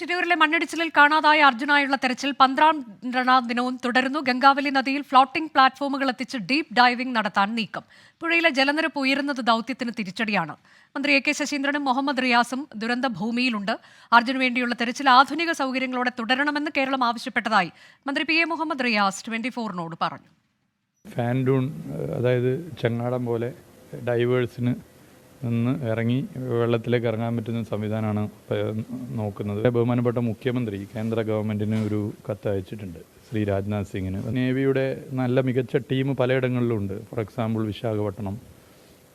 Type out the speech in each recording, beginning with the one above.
ഷിരൂരിലെ മണ്ണിടിച്ചിലിൽ കാണാതായ അർജുനായുള്ള തെരച്ചിൽ പന്ത്രണ്ടാം ദിനവും തുടരുന്നു. ഗംഗാവലി നദിയിൽ ഫ്ലോട്ടിംഗ് പ്ലാറ്റ്ഫോമുകൾ എത്തിച്ച് ഡീപ് ഡൈവിംഗ് നടത്താൻ നീക്കം. പുഴയിലെ ജലനിരപ്പ് ഉയരുന്നത് ദൗത്യത്തിന് തിരിച്ചടിയാണ്. മന്ത്രി എ കെ ശശീന്ദ്രനും മുഹമ്മദ് റിയാസും ദുരന്ത ഭൂമിയിലുണ്ട് അർജുന് വേണ്ടിയുള്ള തെരച്ചിൽ ആധുനിക സൗകര്യങ്ങളോടെ തുടരണമെന്ന് കേരളം ആവശ്യപ്പെട്ടതായി മന്ത്രി P A Muhammad Riyas twenty ഫോറിനോട് പറഞ്ഞു. ഫാൻഡൂൺ അതായത് ചങ്ങാടം പോലെ ഡൈവേഴ്സിന് നിന്ന് ഇറങ്ങി വെള്ളത്തിലേക്ക് ഇറങ്ങാൻ പറ്റുന്ന സംവിധാനമാണ് നോക്കുന്നത്. ബഹുമാനപ്പെട്ട മുഖ്യമന്ത്രി കേന്ദ്ര ഗവൺമെന്റിന് ഒരു കത്ത് അയച്ചിട്ടുണ്ട് ശ്രീ രാജ്നാഥ് സിംഗിന്. നേവിയുടെ നല്ല മികച്ച ടീം പലയിടങ്ങളിലുണ്ട് ഫോർ എക്സാമ്പിൾ വിശാഖപട്ടണം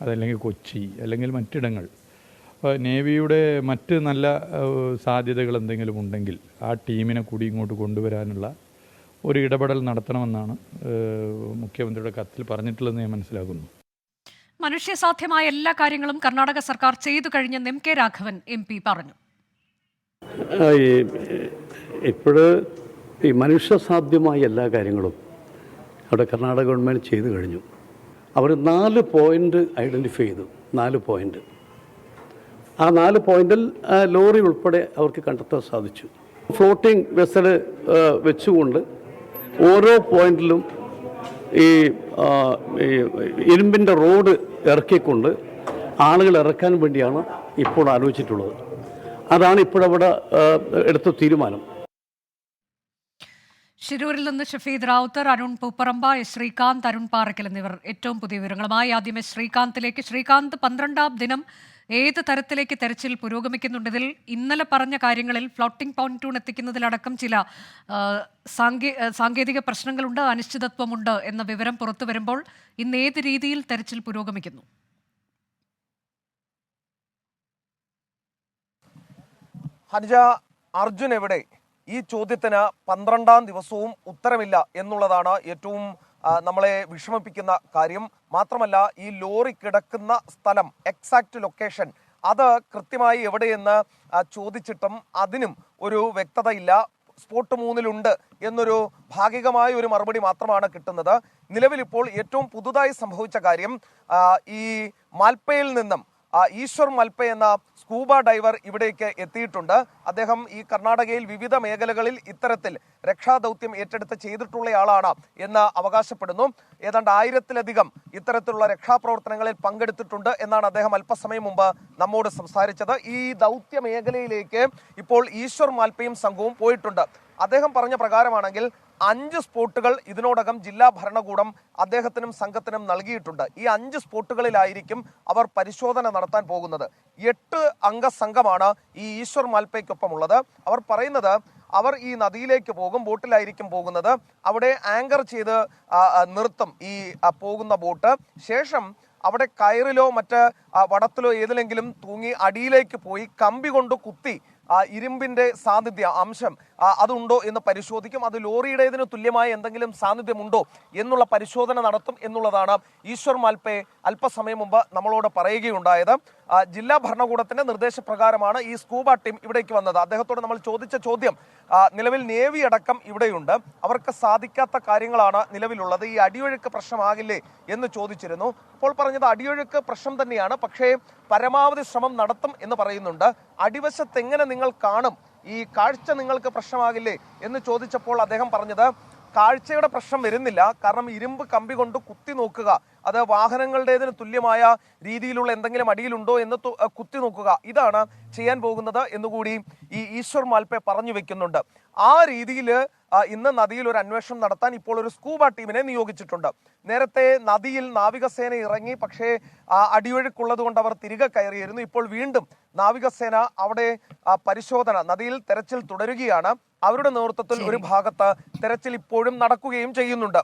അതല്ലെങ്കിൽ കൊച്ചി അല്ലെങ്കിൽ മറ്റിടങ്ങൾ. അപ്പോൾ നേവിയുടെ മറ്റ് നല്ല സാധ്യതകൾ എന്തെങ്കിലും ഉണ്ടെങ്കിൽ ആ ടീമിനെ കൂടി ഇങ്ങോട്ട് കൊണ്ടുവരാനുള്ള ഒരു ഇടപെടൽ നടത്തണമെന്നാണ് മുഖ്യമന്ത്രിയുടെ കത്തിൽ പറഞ്ഞിട്ടുള്ളതെന്ന് ഞാൻ മനസ്സിലാക്കുന്നു. മനുഷ്യസാധ്യമായ എല്ലാ കാര്യങ്ങളും കർണാടക സർക്കാർ ചെയ്തു കഴിഞ്ഞെന്ന് M K Raghavan M P പറഞ്ഞു. ഇപ്പോഴ് ഈ മനുഷ്യസാധ്യമായ എല്ലാ കാര്യങ്ങളും അവിടെ കർണാടക ഗവൺമെന്റ് ചെയ്തു കഴിഞ്ഞു. അവർ നാല് പോയിന്റ് ഐഡന്റിഫൈ ചെയ്തു നാല് പോയിന്റ് ആ നാല് പോയിന്റിൽ ലോറി ഉൾപ്പെടെ അവർക്ക് കണ്ടെത്താൻ സാധിച്ചു. ഫ്ലോട്ടിംഗ് വെസൽ വെച്ചുകൊണ്ട് ഓരോ പോയിന്റിലും ഈ ഇരുമ്പിന്റെ റോഡ് ഇറക്കിക്കൊണ്ട് ആളുകൾ ഇറക്കാൻ വേണ്ടിയാണ് ഇപ്പോൾ ആലോചിച്ചിട്ടുള്ളത്. അതാണ് ഇപ്പോഴവിടെ എടുത്ത തീരുമാനം. ശിരൂരിൽ നിന്ന് ഷഫീദ് റാവുത്തർ അരുൺ പൂപ്പറമ്പ എസ് ശ്രീകാന്ത് അരുൺ പാറയ്ക്കൽ എന്നിവർ. ഏറ്റവും പുതിയ വിവരങ്ങളുമായി ആദ്യം എസ് ശ്രീകാന്തിലേക്ക്. ശ്രീകാന്ത് പന്ത്രണ്ടാം ദിനം ഏത് തരത്തിലേക്ക് തെരച്ചിൽ പുരോഗമിക്കുന്നുണ്ടതിൽ ഇന്നലെ പറഞ്ഞ കാര്യങ്ങളിൽ ഫ്ലോട്ടിംഗ് പോയിന്റൂൺ എത്തിക്കുന്നതിലടക്കം ചില സാങ്കേ- സാങ്കേതിക പ്രശ്നങ്ങളുണ്ട് അനിശ്ചിതത്വമുണ്ട് എന്ന വിവരം പുറത്തു വരുമ്പോൾ ഇന്ന് ഏത് രീതിയിൽ തെരച്ചിൽ പുരോഗമിക്കുന്നു? ഹനുജ അർജുൻ എവിടെ? ഈ ചോദ്യത്തിന് പന്ത്രണ്ടാം ദിവസവും ഉത്തരമില്ല എന്നുള്ളതാണ് ഏറ്റവും നമ്മളെ വിഷമിപ്പിക്കുന്ന കാര്യം മാത്രമല്ല ഈ ലോറി കിടക്കുന്ന സ്ഥലം എക്സാക്ട് ലൊക്കേഷൻ അത് കൃത്യമായി എവിടെയെന്ന് ചോദിച്ചിട്ടും അതിനും ഒരു വ്യക്തതയില്ല. സ്പോട്ട് മൂന്നിലുണ്ട് എന്നൊരു ഭാഗികമായ ഒരു മറുപടി മാത്രമാണ് കിട്ടുന്നത്. നിലവിലിപ്പോൾ ഏറ്റവും പുതുതായി സംഭവിച്ച കാര്യം ഈ മാൽപ്പയിൽ നിന്നും ഈശ്വർ മൽപ്പ എന്ന സ്കൂബ ഡൈവർ ഇവിടേക്ക് എത്തിയിട്ടുണ്ട്. അദ്ദേഹം ഈ കർണാടകയിൽ വിവിധ മേഖലകളിൽ ഇത്തരത്തിൽ രക്ഷാദൗത്യം ഏറ്റെടുത്ത് ചെയ്തിട്ടുള്ളയാളാണ് എന്ന് അവകാശപ്പെടുന്നു. ഏതാണ്ട് ആയിരത്തിലധികം ഇത്തരത്തിലുള്ള രക്ഷാപ്രവർത്തനങ്ങളിൽ പങ്കെടുത്തിട്ടുണ്ട് എന്നാണ് അദ്ദേഹം അല്പസമയം മുമ്പ് നമ്മോട് സംസാരിച്ചത്. ഈ ദൗത്യ മേഖലയിലേക്ക് ഇപ്പോൾ ഈശ്വർ മാൽപ്പയും സംഘവും പോയിട്ടുണ്ട്. അദ്ദേഹം പറഞ്ഞ പ്രകാരമാണെങ്കിൽ അഞ്ച് സ്പോട്ടുകൾ ഇതിനോടകം ജില്ലാ ഭരണകൂടം അദ്ദേഹത്തിനും സംഘത്തിനും നൽകിയിട്ടുണ്ട്. ഈ അഞ്ച് സ്പോട്ടുകളിലായിരിക്കും അവർ പരിശോധന നടത്താൻ പോകുന്നത്. എട്ട് അംഗ സംഘമാണ് ഈ ഈശ്വർ മാൽപ്പയ്ക്കൊപ്പമുള്ളത്. അവർ പറയുന്നത് അവർ ഈ നദിയിലേക്ക് പോകും ബോട്ടിലായിരിക്കും പോകുന്നത്. അവിടെ ആങ്കർ ചെയ്ത് നിർത്തും ഈ പോകുന്ന ബോട്ട്. ശേഷം അവിടെ കയറിലോ മറ്റ് വടത്തിലോ ഏതിലെങ്കിലും തൂങ്ങി അടിയിലേക്ക് പോയി കമ്പി കൊണ്ട് കുത്തി ഇരുമ്പിന്റെ സാന്നിധ്യ അംശം ആ, അതുണ്ടോ എന്ന് പരിശോധിക്കും. അത് ലോറിയുടേതിന് തുല്യമായ എന്തെങ്കിലും സാന്നിധ്യമുണ്ടോ എന്നുള്ള പരിശോധന നടത്തും എന്നുള്ളതാണ് ഈശ്വർ മാൽപ്പെ അല്പസമയം മുമ്പ് നമ്മളോട് പറയുകയുണ്ടായത്. ജില്ലാ ഭരണകൂടത്തിന്റെ നിർദ്ദേശപ്രകാരമാണ് ഈ സ്കൂബ ടീം ഇവിടേക്ക് വന്നത്. അദ്ദേഹത്തോട് നമ്മൾ ചോദിച്ച ചോദ്യം നിലവിൽ നേവി അടക്കം ഇവിടെയുണ്ട്. അവർക്ക് സാധിക്കാത്ത കാര്യങ്ങളാണ് നിലവിലുള്ളത്. ഈ അടിയൊഴുക്ക് പ്രശ്നമാകില്ലേ എന്ന് ചോദിച്ചിരുന്നു. അപ്പോൾ പറഞ്ഞത് അടിയൊഴുക്ക് പ്രശ്നം തന്നെയാണ്. പക്ഷേ പരമാവധി ശ്രമം നടത്തും എന്ന് പറയുന്നുണ്ട്. അടിവശത്ത് എങ്ങനെ നിങ്ങൾ കാണും? ഈ കാഴ്ച നിങ്ങൾക്ക് പ്രശ്നമാകില്ലേ? എന്ന് ചോദിച്ചപ്പോൾ അദ്ദേഹം പറഞ്ഞത് കാഴ്ചയുടെ പ്രശ്നം വരുന്നില്ല. കാരണം ഇരുമ്പ് കമ്പി കൊണ്ട് കുത്തി നോക്കുക. അത് വാഹനങ്ങളുടേതിന് തുല്യമായ രീതിയിലുള്ള എന്തെങ്കിലും അടിയിലുണ്ടോ എന്ന് കുത്തി നോക്കുക. ഇതാണ് ചെയ്യാൻ പോകുന്നത് എന്നുകൂടി ഈ ഈശ്വർ മാൽപ്പെ പറഞ്ഞു വെക്കുന്നുണ്ട്. ആ രീതിയിൽ ഇന്ന് നദിയിൽ ഒരു അന്വേഷണം നടത്താൻ ഇപ്പോൾ ഒരു സ്കൂബ ടീമിനെ നിയോഗിച്ചിട്ടുണ്ട്. നേരത്തെ നദിയിൽ നാവികസേന ഇറങ്ങി പക്ഷേ അടിയൊഴുക്കുള്ളത് കൊണ്ട് അവർ തിരികെ കയറിയിരുന്നു. ഇപ്പോൾ വീണ്ടും നാവികസേന അവിടെ പരിശോധന നദിയിൽ തെരച്ചിൽ തുടരുകയാണ്. അവരുടെ നേതൃത്വത്തിൽ ഒരു ഭാഗത്ത് തെരച്ചിൽ ഇപ്പോഴും നടക്കുകയും ചെയ്യുന്നുണ്ട്.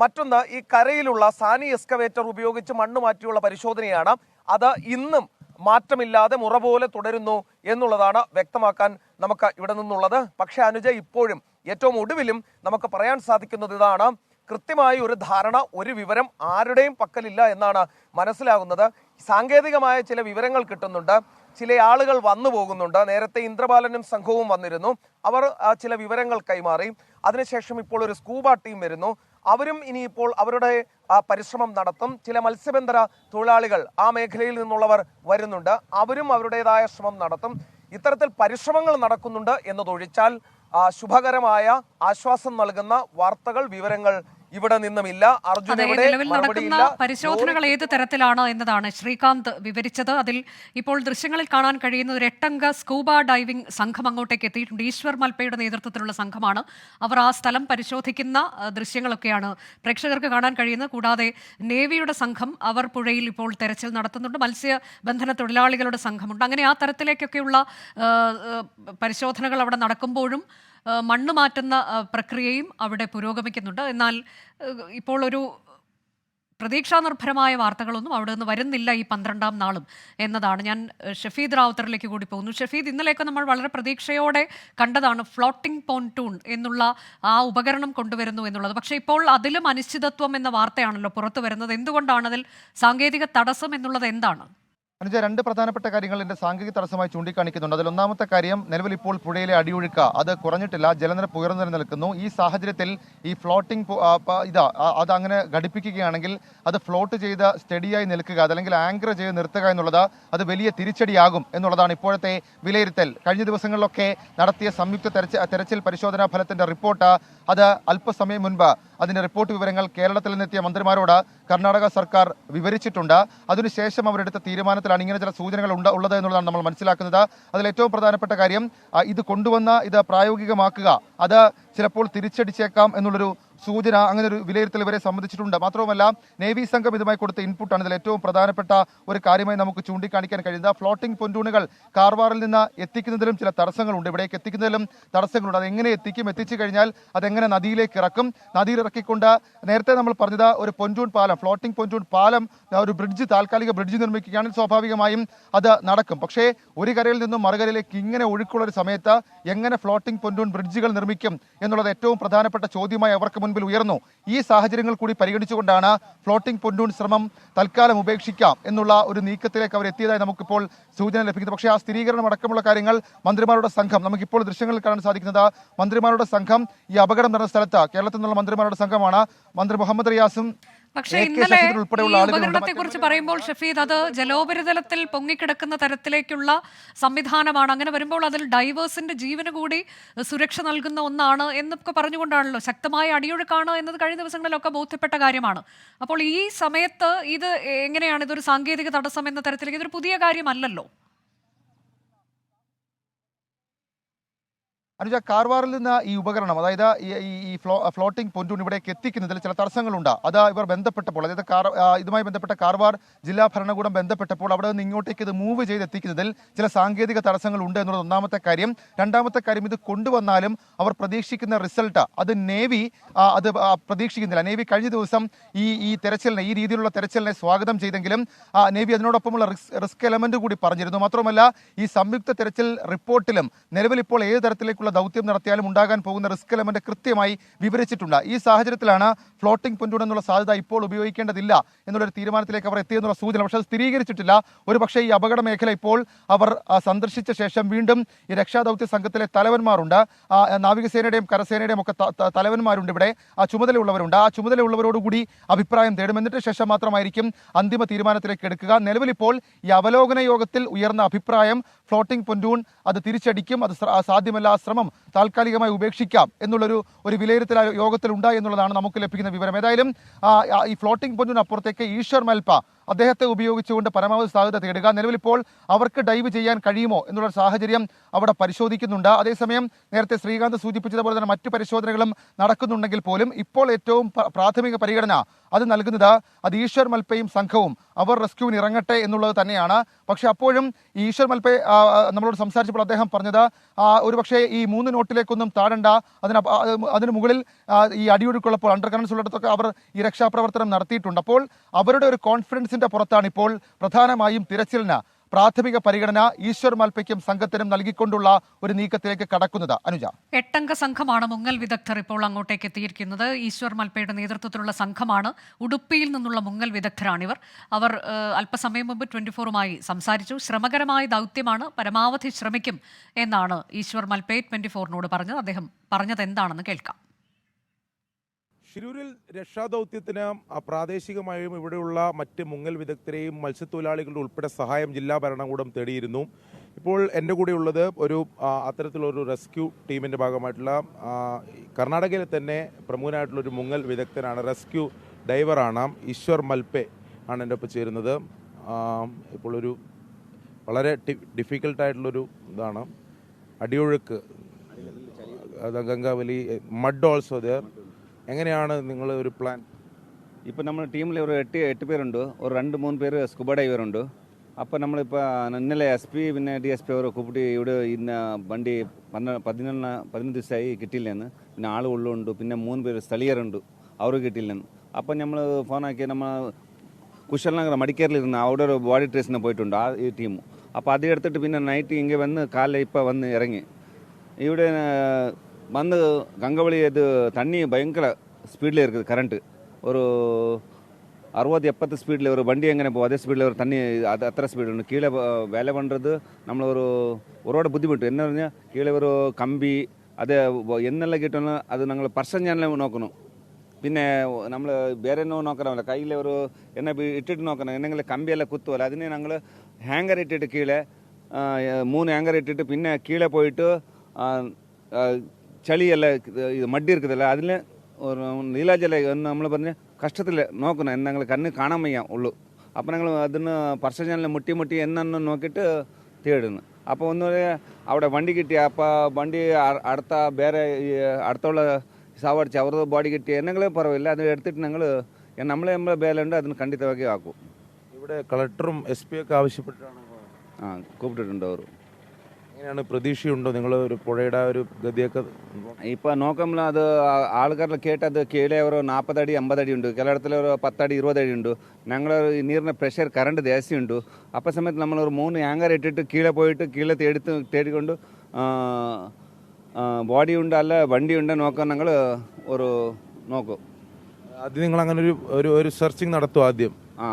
മറ്റൊന്ന് ഈ കരയിലുള്ള സാനി എക്സ്കവേറ്റർ ഉപയോഗിച്ച് മണ്ണ് മാറ്റിയുള്ള പരിശോധനയാണ്. അത് ഇന്നും മാറ്റമില്ലാതെ മുറ പോലെ തുടരുന്നു എന്നുള്ളതാണ് വ്യക്തമാക്കാൻ നമുക്ക് ഇവിടെ നിന്നുള്ളത്. പക്ഷേ അനുജ ഇപ്പോഴും ഏറ്റവും ഒടുവിലും നമുക്ക് പറയാൻ സാധിക്കുന്നത് ഇതാണ്. കൃത്യമായ ഒരു ധാരണ ഒരു വിവരം ആരുടെയും പക്കലില്ല എന്നാണ് മനസ്സിലാകുന്നത്. സാങ്കേതികമായ ചില വിവരങ്ങൾ കിട്ടുന്നുണ്ട്. ചില ആളുകൾ വന്നു പോകുന്നുണ്ട്. നേരത്തെ ഇന്ദ്രബാലനും സംഘവും വന്നിരുന്നു. അവർ ചില വിവരങ്ങൾ കൈമാറി. അതിനുശേഷം ഇപ്പോൾ ഒരു സ്കൂബ ടീം വരുന്നു. അവരും ഇനിയിപ്പോൾ അവരുടെ പരിശ്രമം നടത്തും. ചില മത്സ്യബന്ധന തൊഴിലാളികൾ ആ മേഖലയിൽ നിന്നുള്ളവർ വരുന്നുണ്ട്. അവരും അവരുടേതായ ശ്രമം നടത്തും. ഇത്തരത്തിൽ പരിശ്രമങ്ങൾ നടക്കുന്നുണ്ട് എന്നതൊഴിച്ചാൽ ശുഭകരമായ ആശ്വാസം നൽകുന്ന വാർത്തകൾ വിവരങ്ങൾ ഇവിടെ നിന്നുമില്ല. നിലവിൽ നടക്കുന്ന പരിശോധനകൾ ഏത് തരത്തിലാണ് എന്നതാണ് ശ്രീകാന്ത് വിവരിച്ചത്. അതിൽ ഇപ്പോൾ ദൃശ്യങ്ങളിൽ കാണാൻ കഴിയുന്ന ഒരു എട്ടംഗ സ്കൂബ ഡൈവിംഗ് സംഘം അങ്ങോട്ടേക്ക് എത്തിയിട്ടുണ്ട്. ഈശ്വർ മൽപ്പയുടെ നേതൃത്വത്തിലുള്ള സംഘമാണ് അവർ ആ സ്ഥലം പരിശോധിക്കുന്ന ദൃശ്യങ്ങളൊക്കെയാണ് പ്രേക്ഷകർക്ക് കാണാൻ കഴിയുന്നത്. കൂടാതെ നേവിയുടെ സംഘം അവർ പുഴയിൽ ഇപ്പോൾ തെരച്ചിൽ നടത്തുന്നുണ്ട്. മത്സ്യബന്ധന തൊഴിലാളികളുടെ സംഘമുണ്ട്. അങ്ങനെ ആ തരത്തിലേക്കൊക്കെയുള്ള പരിശോധനകൾ അവിടെ നടക്കുമ്പോഴും മണ്ണ് മാറ്റുന്ന പ്രക്രിയയും അവിടെ പുരോഗമിക്കുന്നുണ്ട്. എന്നാൽ ഇപ്പോൾ ഒരു പ്രതീക്ഷാനിർഭരമായ വാർത്തകളൊന്നും അവിടെ നിന്ന് വരുന്നില്ല ഈ പന്ത്രണ്ടാം നാളും എന്നതാണ്. ഞാൻ ഷഫീദ് റാവുത്തറിലേക്ക് കൂടി പോകുന്നു. ഷഫീദ് ഇന്നലെയൊക്കെ നമ്മൾ വളരെ പ്രതീക്ഷയോടെ കണ്ടതാണ് ഫ്ലോട്ടിംഗ് പോൺടൂൺ എന്നുള്ള ആ ഉപകരണം കൊണ്ടുവരുന്നു എന്നുള്ളത്. പക്ഷേ ഇപ്പോൾ അതിലും അനിശ്ചിതത്വം എന്ന വാർത്തയാണല്ലോ പുറത്തു വരുന്നത്. എന്തുകൊണ്ടാണ് അതിൽ സാങ്കേതിക തടസ്സം എന്നുള്ളത് എന്താണ്? അനുജ രണ്ട് പ്രധാനപ്പെട്ട കാര്യങ്ങൾ എന്റെ സാങ്കേതിക തടസ്സമായി ചൂണ്ടിക്കാണിക്കുന്നുണ്ട്. അതിൽ ഒന്നാമത്തെ കാര്യം നിലവിൽ ഇപ്പോൾ പുഴയിലെ അടിയൊഴുക്ക അത് കുറഞ്ഞിട്ടില്ല ജലനിരപ്പ് ഉയർന്നു നിലനിൽക്കുന്നു. നിൽക്കുന്നു ഈ സാഹചര്യത്തിൽ ഈ ഫ്ലോട്ടിംഗ് ഇതാ അത് അങ്ങനെ ഘടിപ്പിക്കുകയാണെങ്കിൽ അത് ഫ്ലോട്ട് ചെയ്ത് സ്റ്റഡിയായി നിൽക്കുക അതല്ലെങ്കിൽ ആങ്കർ ചെയ്ത് നിർത്തുക എന്നുള്ളത് അത് വലിയ തിരിച്ചടിയാകും എന്നുള്ളതാണ് ഇപ്പോഴത്തെ വിലയിരുത്തൽ. കഴിഞ്ഞ ദിവസങ്ങളിലൊക്കെ നടത്തിയ സംയുക്ത തെരച്ച- തെരച്ചിൽ പരിശോധനാ ഫലത്തിന്റെ റിപ്പോർട്ട് അത് അല്പസമയം മുൻപ് അതിന്റെ റിപ്പോർട്ട് വിവരങ്ങൾ കേരളത്തിൽ നിന്നെത്തിയ മന്ത്രിമാരോട് കർണാടക സർക്കാർ വിവരിച്ചിട്ടുണ്ട്. അതിനുശേഷം അവരെടുത്ത തീരുമാനത്തിലാണ് ഇങ്ങനെ ചില സൂചനകൾ ഉണ്ട് ഉള്ളത് എന്നുള്ളതാണ് നമ്മൾ മനസ്സിലാക്കുന്നത്. അതിൽ ഏറ്റവും പ്രധാനപ്പെട്ട കാര്യം ഇത് കൊണ്ടുവന്ന ഇത് പ്രായോഗികമാക്കുക. അത് ചിലപ്പോൾ തിരിച്ചടിച്ചേക്കാം എന്നുള്ളൊരു സൂചന അങ്ങനെ ഒരു വിലയിരുത്തൽ ഇവരെ സംബന്ധിച്ചിട്ടുണ്ട്. മാത്രവുമല്ല നേവി സംഘം ഇതുമായി കൊടുത്ത ഇൻപുട്ടാണ്. ഇതിൽ ഏറ്റവും പ്രധാനപ്പെട്ട ഒരു കാര്യമായി നമുക്ക് ചൂണ്ടിക്കാണിക്കാൻ കഴിയുന്നത്. ഫ്ലോട്ടിംഗ് പൊന്റൂണുകൾ കാർവാറിൽ നിന്ന് എത്തിക്കുന്നതിലും ചില തടസ്സങ്ങളുണ്ട്. ഇവിടേക്ക് എത്തിക്കുന്നതിലും തടസ്സങ്ങളുണ്ട്. അത് എങ്ങനെ എത്തിക്കും എത്തിച്ചു കഴിഞ്ഞാൽ അതെങ്ങനെ നദിയിലേക്ക് ഇറക്കും? നദിയിൽ ഇറക്കിക്കൊണ്ട് നേരത്തെ നമ്മൾ പറഞ്ഞത് ഒരു പൊന്റൂൺ പാലം ഫ്ലോട്ടിംഗ് പൊന്റൂൺ പാലം ഒരു ബ്രിഡ്ജ് താൽക്കാലിക ബ്രിഡ്ജ് നിർമ്മിക്കുകയാണെങ്കിൽ സ്വാഭാവികമായും അത് നടക്കും. പക്ഷേ ഒരു കരയിൽ നിന്നും മറുകരയിലേക്ക് ഇങ്ങനെ ഒഴുക്കുള്ള ഒരു സമയത്ത് എങ്ങനെ ഫ്ലോട്ടിംഗ് പൊന്റൂൺ ബ്രിഡ്ജുകൾ നിർമ്മിക്കും എന്നുള്ളത് ഏറ്റവും പ്രധാനപ്പെട്ട ചോദ്യമായി അവർക്ക് മുൻപിൽ ഉയർന്നു. ഈ സാഹചര്യങ്ങൾ കൂടി പരിഗണിച്ചുകൊണ്ടാണ് ഫ്ലോട്ടിംഗ് പൊന്നൂൺ ശ്രമം തൽക്കാലം ഉപേക്ഷിക്കാം എന്നുള്ള ഒരു നീക്കത്തിലേക്ക് അവർ എത്തിയതായി നമുക്കിപ്പോൾ സൂചന ലഭിക്കുന്നു. പക്ഷേ ആ സ്ഥിരീകരണം അടക്കമുള്ള കാര്യങ്ങൾ മന്ത്രിമാരുടെ സംഘം നമുക്കിപ്പോൾ ദൃശ്യങ്ങളിൽ കാണാൻ സാധിക്കുന്നത് മന്ത്രിമാരുടെ സംഘം ഈ അപകടം നടന്ന സ്ഥലത്ത് കേരളത്തിൽ നിന്നുള്ള മന്ത്രിമാരുടെ സംഘമാണ് മന്ത്രി മുഹമ്മദ് റിയാസും പക്ഷേ ഇന്നലെ ഉപകരണത്തെ കുറിച്ച് പറയുമ്പോൾ ഷഫീദ് അത് ജലോപരിതലത്തിൽ പൊങ്ങിക്കിടക്കുന്ന തരത്തിലേക്കുള്ള സംവിധാനമാണ്. അങ്ങനെ വരുമ്പോൾ അതിൽ ഡൈവേഴ്സിന്റെ ജീവന് കൂടി സുരക്ഷ നൽകുന്ന ഒന്നാണ് എന്നൊക്കെ പറഞ്ഞുകൊണ്ടാണല്ലോ ശക്തമായ അടിയൊഴുക്കാണ് എന്നത് കഴിഞ്ഞ ദിവസങ്ങളിലൊക്കെ ബോധ്യപ്പെട്ട കാര്യമാണ്. അപ്പോൾ ഈ സമയത്ത് ഇത് എങ്ങനെയാണ്? ഇതൊരു സാങ്കേതിക തടസ്സം എന്ന തരത്തിലേക്ക് ഇതൊരു പുതിയ കാര്യമല്ലല്ലോ. അനുജ കാർവാറിൽ നിന്ന് ഈ ഉപകരണം അതായത് ഈ- ഈ ഈ ഫ്ലോ ഫ്ലോട്ടിംഗ് പൊന്റൂൺ ഇവിടേക്ക് എത്തിക്കുന്നതിൽ ചില തടസ്സങ്ങളുണ്ട്. അത് ഇവർ ബന്ധപ്പെട്ടപ്പോൾ അതായത് കാർ ഇതുമായി ബന്ധപ്പെട്ട കാർവാർ ജില്ലാ ഭരണകൂടം ബന്ധപ്പെട്ടപ്പോൾ അവിടെ നിന്ന് ഇങ്ങോട്ടേക്ക് ഇത് മൂവ് ചെയ്ത് എത്തിക്കുന്നതിൽ ചില സാങ്കേതിക തടസ്സങ്ങൾ ഉണ്ട് എന്നുള്ളത് ഒന്നാമത്തെ കാര്യം. രണ്ടാമത്തെ കാര്യം ഇത് കൊണ്ടുവന്നാലും അവർ പ്രതീക്ഷിക്കുന്ന റിസൾട്ട് അത് നേവി അത് പ്രതീക്ഷിക്കുന്നില്ല. നേവി കഴിഞ്ഞ ദിവസം ഈ ഈ തെരച്ചിലിനെ ഈ രീതിയിലുള്ള തെരച്ചിലിനെ സ്വാഗതം ചെയ്തെങ്കിലും നേവി അതിനോടൊപ്പമുള്ള റിസ്ക് എലമെന്റ് കൂടി പറഞ്ഞിരുന്നു. മാത്രമല്ല ഈ സംയുക്ത തെരച്ചിൽ റിപ്പോർട്ടിലും നിലവിൽ ഇപ്പോൾ ഏത് തരത്തിലേക്കുള്ള ദൗത്യം നടത്തിയാലും ഉണ്ടാകാൻ പോകുന്ന റിസ്ക് എലമെന്റ് കൃത്യമായി വിവരിച്ചിട്ടുണ്ട്. ഈ സാഹചര്യത്തിലാണ് ഫ്ലോട്ടിംഗ് പൊന്റൂൺ എന്നുള്ള സാധ്യത ഇപ്പോൾ ഉപയോഗിക്കേണ്ടതില്ല എന്നുള്ളൊരു തീരുമാനത്തിലേക്ക് അവർ എത്തിയെന്നുള്ള സൂചന. പക്ഷേ അത് സ്ഥിരീകരിച്ചിട്ടില്ല. ഒരു പക്ഷേ ഈ അപകട മേഖല ഇപ്പോൾ അവർ സന്ദർശിച്ച ശേഷം വീണ്ടും ഈ രക്ഷാദൗത്യ സംഘത്തിലെ തലവന്മാരുണ്ട്. നാവികസേനയുടെയും കരസേനയുടെയും ഒക്കെ തലവന്മാരുണ്ട് ഇവിടെ. ആ ചുമതലയുള്ളവരുണ്ട്. ആ ചുമതലയുള്ളവരോടുകൂടി അഭിപ്രായം തേടും എന്നിട്ട് ശേഷം മാത്രമായിരിക്കും അന്തിമ തീരുമാനത്തിലേക്ക് എടുക്കുക. നിലവിലിപ്പോൾ ഈ അവലോകന യോഗത്തിൽ ഉയർന്ന അഭിപ്രായം ഫ്ലോട്ടിംഗ് പൊന്റൂൺ അത് തിരിച്ചടിക്കും. അത് സാധ്യമല്ല. ആ താൽക്കാലികമായി ഉപേക്ഷിക്കാം എന്നുള്ളൊരു ഒരു വിലയിരുത്തൽ യോഗത്തിലുണ്ടായി എന്നുള്ളതാണ് നമുക്ക് ലഭിക്കുന്ന വിവരം. ഏതായാലും ഈ ഫ്ലോട്ടിംഗ് പൊന്റൂൺ അപ്പുറത്തേക്ക് ഈശ്വർ മൽപ്പ അദ്ദേഹത്തെ ഉപയോഗിച്ചുകൊണ്ട് പരമാവധി സാധ്യത തേടുക. നിലവിലിപ്പോൾ അവർക്ക് ഡൈവ് ചെയ്യാൻ കഴിയുമോ എന്നുള്ള സാഹചര്യം അവിടെ പരിശോധിക്കുന്നുണ്ട്. അതേസമയം നേരത്തെ ശ്രീകാന്ത് സൂചിപ്പിച്ചതുപോലെ തന്നെ മറ്റു പരിശോധനകളും നടക്കുന്നുണ്ടെങ്കിൽ പോലും ഇപ്പോൾ ഏറ്റവും പ്രാഥമിക പരിഗണന അത് നൽകുന്നത് അത് ഈശ്വർ മൽപ്പയും സംഘവും അവർ റെസ്ക്യൂവിന് ഇറങ്ങട്ടെ എന്നുള്ളത് തന്നെയാണ്. പക്ഷെ അപ്പോഴും ഈശ്വർ മൽപ്പെ നമ്മളോട് സംസാരിച്ചപ്പോൾ അദ്ദേഹം പറഞ്ഞത് ഒരുപക്ഷെ ഈ മൂന്ന് നോട്ടിലേക്കൊന്നും താഴണ്ട. അതിന് അതിന് മുകളിൽ ഈ അടിയൊഴുക്കുള്ളപ്പോൾ അണ്ടർ ഉള്ളിടത്തൊക്കെ അവർ ഈ രക്ഷാപ്രവർത്തനം നടത്തിയിട്ടുണ്ട്. അപ്പോൾ അവരുടെ ഒരു കോൺഫിഡൻസിന്റെ പുറത്താണ് ഇപ്പോൾ പ്രധാനമായും തിരച്ചിലിന് പ്രാഥമിക പരിഗണന ഈശ്വർ മൽപ്പയ്ക്കും സംഘത്തിനും നൽകിക്കൊണ്ടുള്ള ഒരു നീക്കത്തിലേക്ക് കടക്കുന്നത്. അനുജ. എട്ടംഗ സംഘമാണ് മുങ്ങൽ വിദഗ്ധർ ഇപ്പോൾ അങ്ങോട്ടേക്ക് എത്തിയിരിക്കുന്നത്. ഈശ്വർ മൽപ്പയുടെ നേതൃത്വത്തിലുള്ള സംഘമാണ് ഉടുപ്പിയിൽ നിന്നുള്ള മുങ്ങൽ വിദഗ്ധരാണിവർ. അവർ അല്പസമയം മുമ്പ് ട്വന്റി ഫോറുമായി സംസാരിച്ചു. ശ്രമകരമായ ദൗത്യമാണ് പരമാവധി ശ്രമിക്കും എന്നാണ് ഈശ്വർ മൽപ്പെ ട്വന്റി ഫോറിനോട് പറഞ്ഞത്. അദ്ദേഹം പറഞ്ഞത് എന്താണെന്ന് കേൾക്കാം. ഷിരൂരിൽ രക്ഷാദൗത്യത്തിന് പ്രാദേശികമായും ഇവിടെയുള്ള മറ്റ് മുങ്ങൽ വിദഗ്ധരെയും മത്സ്യത്തൊഴിലാളികളുടെ ഉൾപ്പെടെ സഹായം ജില്ലാ ഭരണകൂടം തേടിയിരുന്നു. ഇപ്പോൾ എന്റെ കൂടെ ഉള്ളത് ഒരു അത്തരത്തിലൊരു റെസ്ക്യൂ ടീമിന്റെ ഭാഗമായിട്ടുള്ള കർണാടകയിലെ തന്നെ പ്രമുഖനായിട്ടുള്ള ഒരു മുങ്ങൽ വിദഗ്ധനാണ് റെസ്ക്യൂ ഡൈവറാണ് ഈശ്വർ മൽപെ ആണ് എന്റെ ഒപ്പം ചേരുന്നത്. ഇപ്പോൾ ഒരു വളരെ ഡിഫിക്കൽട്ടായിട്ടുള്ളൊരു ഇതാണ് അടിയൊഴുക്ക് ഗംഗാവലി മഡ് ഓൾസോ ദർ എങ്ങനെയാണ് നിങ്ങൾ ഒരു പ്ലാൻ ഇപ്പോൾ നമ്മൾ ടീമിൽ ഒരു എട്ട് എട്ട് പേരുണ്ട്. ഒരു രണ്ട് മൂന്ന് പേര് സ്കൂബ ഡൈവറുണ്ട് അപ്പോൾ നമ്മളിപ്പോൾ ഇന്നലെ എസ് പി പിന്നെ ഡി എസ് പി അവരെ കൂപ്പിട്ട് ഇവിടെ ഇന്ന് വണ്ടി പന്ത്ര പതിനൊന്ന് പതിനൊന്ന് ദിവസമായി കിട്ടിയില്ലെന്ന്. പിന്നെ ആളുകളുണ്ട് പിന്നെ മൂന്ന് പേര് സ്ഥലീയറുണ്ട് അവർ കിട്ടിയില്ലെന്ന്. അപ്പം നമ്മൾ ഫോണാക്കി നമ്മൾ കുശലനഗർ മടിക്കേരിലിരുന്ന് അവിടെ ഒരു ബോഡി ട്രേസിന് പോയിട്ടുണ്ട് ആ ഈ ടീം അപ്പോൾ അത് എടുത്തിട്ട് പിന്നെ നൈറ്റ് ഇങ്ങനെ വന്ന് കാലിൽ ഇപ്പോൾ വന്ന് ഇറങ്ങി. ഇവിടെ வந்து கங்கவழி இது தண்ணி பயங்கர ஸ்பீடில் இருக்குது கரண்ட்டு ஒரு அறுபது எப்பத்து ஸ்பீடில் ஒரு வண்டி எங்கே போகும் அதே ஸ்பீடில் ஒரு தண்ணி அது அத்தனை ஸ்பீடு ஒன்று கீழே வேலை பண்ணுறது நம்மளை ஒரு ஒருவோட புத்திமுட்டு என்ன പറഞ്ഞാൽ கீழே ஒரு കമ്പി അത് എന്നെല്ലാം കിട്ടണം അത് ഞങ്ങൾ പർസൻ ചാനലിൽ നോക്കണം പിന്നെ നമ്മൾ വേറെ എന്നോ നോക്കണമല്ല കയ്യിൽ ഒരു എന്നെ ഇട്ടിട്ട് നോക്കണം എന്തെങ്കിലും കമ്പിയെല്ലാം കുത്തുമല്ല അതിനെ ഞങ്ങൾ ഹാങ്കർ ഇട്ടിട്ട് കീഴെ മൂന്ന് ഹാങ്കർ ഇട്ടിട്ട് പിന്നെ കീഴെ പോയിട്ട് ചളിയെല്ലാം ഇത് മടി ഇരിക്കത്തില്ല. അതിൽ ഒരു നീലാജല നമ്മൾ പറഞ്ഞ് കഷ്ടത്തിൽ നോക്കണം. ഞങ്ങൾ കണ്ണ് കാണാൻ വയ്യ ഉള്ളൂ. അപ്പം ഞങ്ങൾ അതിന് പർശചാനൽ മുട്ടി മുട്ടി എന്നു നോക്കിയിട്ട് തേടുന്നു. അപ്പോൾ ഒന്ന് അവിടെ വണ്ടി കിട്ടി. അപ്പോൾ വണ്ടി അടുത്ത വേറെ അടുത്തുള്ള സാവടിച്ച് അവരുടെ ബോഡി കിട്ടി എന്നെങ്കിലും പറവില്ല അത് എടുത്തിട്ട് ഞങ്ങൾ നമ്മളെ നമ്മളെ ബേലുണ്ട് അതിന് കണ്ടിത്തവാക്കി ആക്കും ഇവിടെ കളക്ടറും എസ് പി ഒക്കെ ആവശ്യപ്പെട്ടിട്ടാണ് ആ കൂപ്പിട്ടിട്ടുണ്ട് അവർ. എങ്ങനെയാണ് പ്രതീക്ഷയുണ്ടോ? നിങ്ങൾ ഒരു പുഴയുടെ ഒരു ഗതിയൊക്കെ ഇപ്പോൾ നോക്കുമ്പോൾ അത് ആൾക്കാരിൽ കേട്ടത് കീഴേ ഒരു നാൽപ്പതടി അമ്പതടി ഉണ്ട്. ചിലയിടത്തിൽ ഒരു പത്തടി ഇരുപതടി ഉണ്ട്. ഞങ്ങൾ നീരിന്റെ പ്രഷർ കറണ്ട് ജാസ്തി ഉണ്ട്. അപ്പം സമയത്ത് ഒരു മൂന്ന് ആങ്കർ ഇട്ടിട്ട് കീഴെ പോയിട്ട് കീഴെ തേടി തേടിക്കൊണ്ട് ബോഡി ഉണ്ട് അല്ല വണ്ടി ഉണ്ട് നോക്കാൻ ഞങ്ങൾ ഒരു നോക്കും. ആദ്യം നിങ്ങൾ അങ്ങനെ ഒരു ഒരു സെർച്ചിങ് നടത്തും ആദ്യം? ആ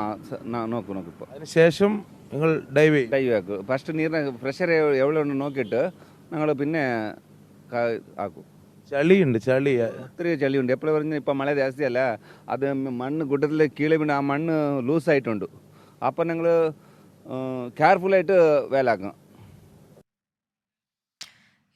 നോക്കൂ നോക്കൂ ഇപ്പോൾ അതിന് ശേഷം നിങ്ങൾ ഡൈവ് ചെയ്യും. ഡൈവ് ആക്കും. ഫസ്റ്റ് നീരിന് പ്രഷർ എവിടെ ഉണ്ട് നോക്കിയിട്ട് ഞങ്ങൾ പിന്നെ ക- ആക്കും. ചളിയുണ്ട് ചളി. ഒത്തിരി ചളിയുണ്ട്. എപ്പോഴും പറഞ്ഞാൽ ഇപ്പം മഴ ജാസ്തിയല്ല അത് മണ്ണ് ഗുഡത്തിൽ കീഴെ വീണ് ആ മണ്ണ് ലൂസായിട്ടുണ്ട് അപ്പം ഞങ്ങൾ കെയർഫുള്ളായിട്ട് വേലാക്കും.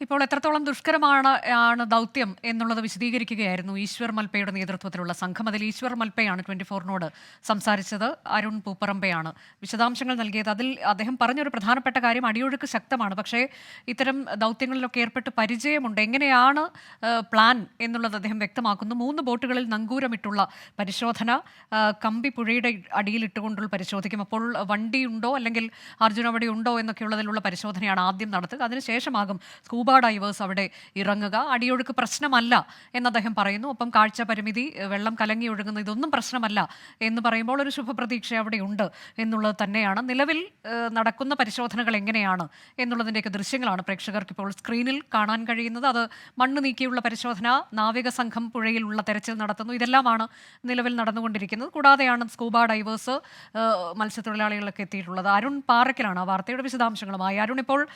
ഇപ്പോൾ എത്രത്തോളം ദുഷ്കരമാണ് ആണ് ദൗത്യം എന്നുള്ളത് വിശദീകരിക്കുകയായിരുന്നു ഈശ്വർ മൽപ്പയുടെ നേതൃത്വത്തിലുള്ള സംഘം. അതിൽ ഈശ്വർ മൽപ്പയാണ് ട്വന്റി ഫോറിനോട് സംസാരിച്ചത്. അരുൺ പൂപ്പറമ്പയാണ് വിശദാംശങ്ങൾ നൽകിയത്. അതിൽ അദ്ദേഹം പറഞ്ഞൊരു പ്രധാനപ്പെട്ട കാര്യം അടിയൊഴുക്ക് ശക്തമാണ്. പക്ഷേ ഇത്തരം ദൗത്യങ്ങളിലൊക്കെ ഏർപ്പെട്ട് പരിചയമുണ്ട്. എങ്ങനെയാണ് പ്ലാൻ എന്നുള്ളത് അദ്ദേഹം വ്യക്തമാക്കുന്നു. മൂന്ന് ബോട്ടുകളിൽ നങ്കൂരമിട്ടുള്ള പരിശോധന കമ്പി പുഴയുടെ അടിയിൽ ഇട്ടുകൊണ്ടുള്ള പരിശോധിക്കും അപ്പോൾ വണ്ടിയുണ്ടോ അല്ലെങ്കിൽ അർജുനവടി ഉണ്ടോ എന്നൊക്കെയുള്ളതിലുള്ള പരിശോധനയാണ് ആദ്യം നടത്തുക അതിനുശേഷമാകും സ്കൂബ ഡൈവേഴ്സ് അവിടെ ഇറങ്ങുക. അടിയൊഴുക്ക് പ്രശ്നമല്ല എന്ന് അദ്ദേഹം പറയുന്നു. ഒപ്പം കാഴ്ച പരിമിതി വെള്ളം കലങ്ങി ഒഴുകുന്ന ഇതൊന്നും പ്രശ്നമല്ല എന്ന് പറയുമ്പോൾ ഒരു ശുഭപ്രതീക്ഷ അവിടെ ഉണ്ട് എന്നുള്ളത് തന്നെയാണ്. നിലവിൽ നടക്കുന്ന പരിശോധനകൾ എങ്ങനെയാണ് എന്നുള്ളതിന്റെയൊക്കെ ദൃശ്യങ്ങളാണ് പ്രേക്ഷകർക്ക് ഇപ്പോൾ സ്ക്രീനിൽ കാണാൻ കഴിയുന്നത്. അത് മണ്ണ് നീക്കിയുള്ള പരിശോധന നാവിക സംഘം പുഴയിലുള്ള തെരച്ചിൽ നടത്തുന്നു. ഇതെല്ലാമാണ് നിലവിൽ നടന്നുകൊണ്ടിരിക്കുന്നത്. കൂടാതെയാണ് സ്കൂബ ഡൈവേഴ്സ് മത്സ്യത്തൊഴിലാളികളൊക്കെ എത്തിയിട്ടുള്ളത്. അരുൺ പാറയ്ക്കലാണ് ആ വാർത്തയുടെ വിശദാംശങ്ങളുമായി. അരുൺ ഇപ്പോൾ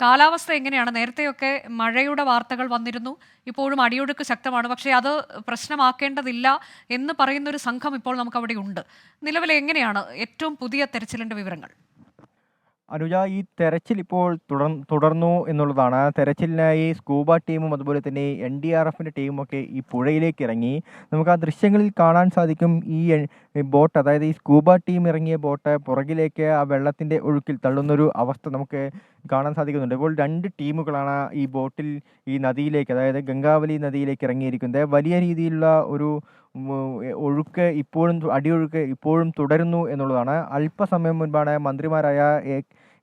കാലാവസ്ഥ എങ്ങനെയാണ്? നേരത്തെയൊക്കെ മഴയുടെ വാർത്തകൾ വന്നിരുന്നു. ഇപ്പോഴും അടിയൊഴുക്ക് ശക്തമാണ്. പക്ഷേ അത് പ്രശ്നമാക്കേണ്ടതില്ല എന്ന് പറയുന്ന ഒരു സംഘം ഇപ്പോൾ നമുക്ക് അവിടെ ഉണ്ട്. നിലവിൽ എങ്ങനെയാണ് ഏറ്റവും പുതിയ തെരച്ചിലിന്റെ വിവരങ്ങൾ? അനുജ ഈ തെരച്ചിൽ ഇപ്പോൾ തുടർ തുടർന്നു എന്നുള്ളതാണ്. തെരച്ചിലിനായി സ്കൂബ ടീമും അതുപോലെ തന്നെ എൻ ഡി ആർ എഫിന്റെ ടീമൊക്കെ ഈ പുഴയിലേക്ക് ഇറങ്ങി. നമുക്ക് ആ ദൃശ്യങ്ങളിൽ കാണാൻ സാധിക്കും ഈ ബോട്ട് അതായത് ഈ സ്കൂബ ടീം ഇറങ്ങിയ ബോട്ട് പുറകിലേക്ക് ആ വെള്ളത്തിന്റെ ഒഴുക്കിൽ തള്ളുന്നൊരു അവസ്ഥ നമുക്ക് കാണാൻ സാധിക്കുന്നുണ്ട്. ഇപ്പോൾ രണ്ട് ടീമുകളാണ് ഈ ബോട്ടിൽ ഈ നദിയിലേക്ക് അതായത് ഗംഗാവലി നദിയിലേക്ക് ഇറങ്ങിയിരിക്കുന്നത്. വലിയ രീതിയിലുള്ള ഒരു ഒഴുക്ക് ഇപ്പോഴും അടിയൊഴുക്ക് ഇപ്പോഴും തുടരുന്നു എന്നുള്ളതാണ്. അല്പസമയം മുൻപാണ് മന്ത്രിമാരായ എ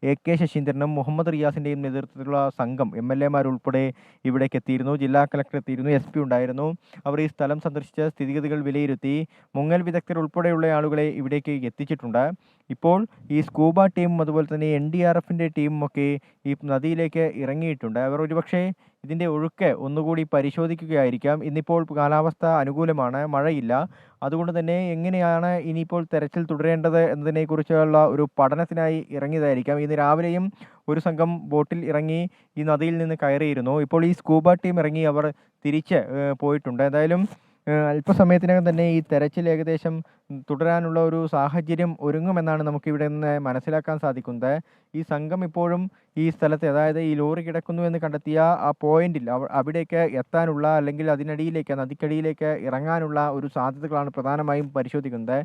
എ കെ ശശീന്ദ്രനും മുഹമ്മദ് റിയാസിന്റെയും നേതൃത്വത്തിലുള്ള സംഘം എം എൽ എമാരുൾപ്പെടെ ഇവിടേക്ക് എത്തിയിരുന്നു. ജില്ലാ കലക്ടർ എത്തിയിരുന്നു. എസ് പി ഉണ്ടായിരുന്നു. അവർ ഈ സ്ഥലം സന്ദർശിച്ച സ്ഥിതിഗതികൾ വിലയിരുത്തി മുങ്ങൽ വിദഗ്ധർ ഉൾപ്പെടെയുള്ള ആളുകളെ ഇവിടേക്ക് എത്തിച്ചിട്ടുണ്ട്. ഇപ്പോൾ ഈ സ്കൂബ ടീമും അതുപോലെ തന്നെ എൻ ഡി ആർ എഫിന്റെ ടീമും ഒക്കെ ഈ നദിയിലേക്ക് ഇറങ്ങിയിട്ടുണ്ട്. അവർ ഒരുപക്ഷെ ഇതിന്റെ ഒഴുക്ക് ഒന്നുകൂടി പരിശോധിക്കുകയായിരിക്കാം. ഇന്നിപ്പോൾ കാലാവസ്ഥ അനുകൂലമാണ് മഴയില്ല. അതുകൊണ്ട് തന്നെ എങ്ങനെയാണ് ഇനിയിപ്പോൾ തെരച്ചിൽ തുടരേണ്ടത് എന്നതിനെക്കുറിച്ചുള്ള ഒരു പഠനത്തിനായി ഇറങ്ങിയതായിരിക്കാം. ഇന്ന് രാവിലെയും ഒരു സംഘം ബോട്ടിൽ ഇറങ്ങി ഈ നദിയിൽ നിന്ന് കയറിയിരുന്നു. ഇപ്പോൾ ഈ സ്കൂബ ടീം ഇറങ്ങി അവർ തിരിച്ച് പോയിട്ടുണ്ട്. എന്തായാലും അല്പസമയത്തിനകം തന്നെ ഈ തെരച്ചിൽ ഏകദേശം തുടരാനുള്ള ഒരു സാഹചര്യം ഒരുങ്ങുമെന്നാണ് നമുക്കിവിടെ നിന്ന് മനസ്സിലാക്കാൻ സാധിക്കുന്നത്. ഈ സംഘം ഇപ്പോഴും ഈ സ്ഥലത്ത് അതായത് ഈ ലോറി കിടക്കുന്നു എന്ന് കണ്ടെത്തിയ ആ പോയിന്റിൽ അവ- അവിടേക്ക് എത്താനുള്ള അല്ലെങ്കിൽ അതിനടിയിലേക്ക് നദിക്കടിയിലേക്ക് ഇറങ്ങാനുള്ള ഒരു സാധ്യതകളാണ് പ്രധാനമായും പരിശോധിക്കുന്നത്.